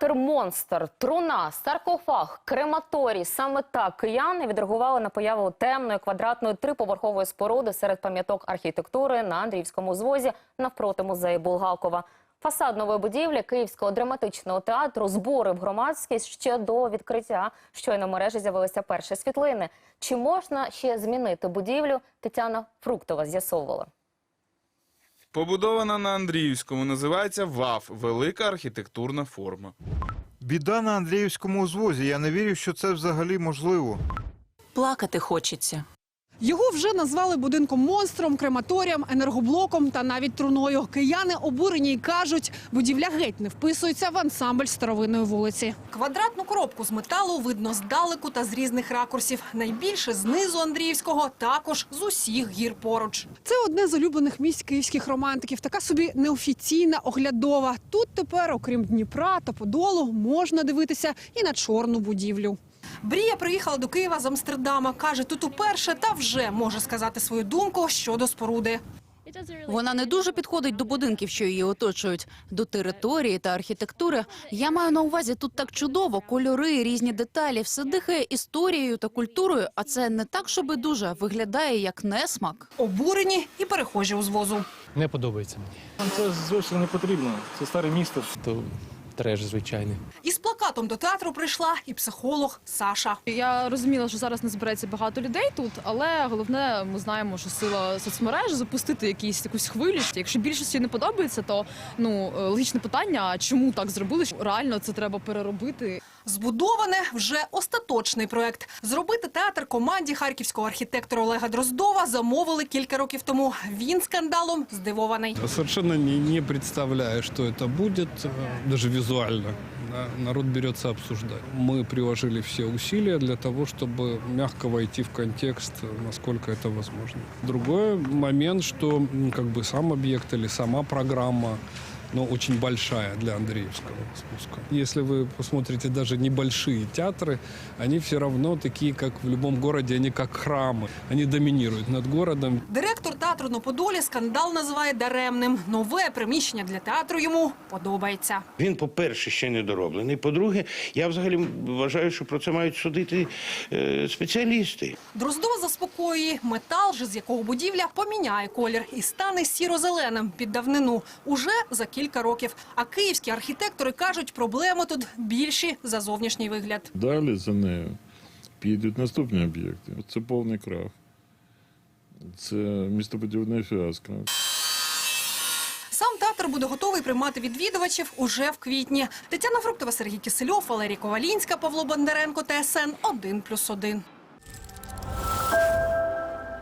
Театр Монстр, труна, саркофаг, крематорій. Саме так кияни відреагували на появу темної квадратної триповерхової споруди серед пам'яток архітектури на Андріївському звозі навпроти музею Булгакова. Фасад нової будівлі Київського драматичного театру збори в громадськість ще до відкриття. Щойно в мережі з'явилися перші світлини. Чи можна ще змінити будівлю? Тетяна Фруктова з'ясовувала. Побудована на Андріївському, називається ВАФ Велика архітектурна форма. Біда на Андріївському узвозі. Я не вірю, що це взагалі можливо. Плакати хочеться. Його вже назвали будинком монстром, крематорієм, енергоблоком та навіть труною. Кияни обурені й кажуть, будівля геть не вписується в ансамбль старовинної вулиці. Квадратну коробку з металу видно здалеку та з різних ракурсів. Найбільше знизу Андріївського, також з усіх гір поруч. Це одне з улюблених місць київських романтиків. Така собі неофіційна оглядова. Тут тепер, окрім Дніпра та Подолу, можна дивитися і на чорну будівлю. Брія приїхала до Києва з Амстердама. Каже, тут уперше та вже може сказати свою думку щодо споруди. Вона не дуже підходить до будинків, що її оточують, до території та архітектури. Я маю на увазі тут так чудово, кольори, різні деталі, все дихає історією та культурою. А це не так, щоби дуже виглядає як несмак. Обурені і перехожі у звозу. Не подобається мені. Це зовсім не потрібно. Це старе місто. То треш звичайний. Із плакатом до театру прийшла і психолог Саша. Я розуміла, що зараз не збереться багато людей тут, але головне, ми знаємо, що сила соцмереж запустити якісь якусь хвилю. Якщо більшості не подобається, то ну е, логічне питання: чому так зробили? Реально це треба переробити. Збудоване вже остаточний проект. Зробити театр команді харківського архітектора Олега Дроздова замовили кілька років тому. Він скандалом здивований. Совершенно не, не представляю, что это будет, э, даже визуально. Да, народ берется обсуждать. Мы приложили все усилия для того, чтобы мягко войти в контекст, э, насколько это возможно. Другой момент, что м, как бы сам объект или сама программа но очень большая для Андреевского спуска. Если вы посмотрите даже небольшие театры, они все равно такие, как в любом городе, они как храмы. Они доминируют над городом, Директор театру на Подолі скандал називає даремним. Нове приміщення для театру йому подобається. Він, по-перше, ще не дороблений. По-друге, я взагалі вважаю, що про це мають судити е, спеціалісти. Дроздова заспокоює, метал же з якого будівля поміняє колір і стане сіро-зеленим під давнину уже за кілька років. А київські архітектори кажуть, проблеми тут більші за зовнішній вигляд. Далі за нею підуть наступні об'єкти. Це повний крах. Це містобудівне фіаско. Сам театр буде готовий приймати відвідувачів уже в квітні. Тетяна Фруктова, Сергій Кисельов, Валерій Ковалінська, Павло Бондаренко, ТСН 1+,1.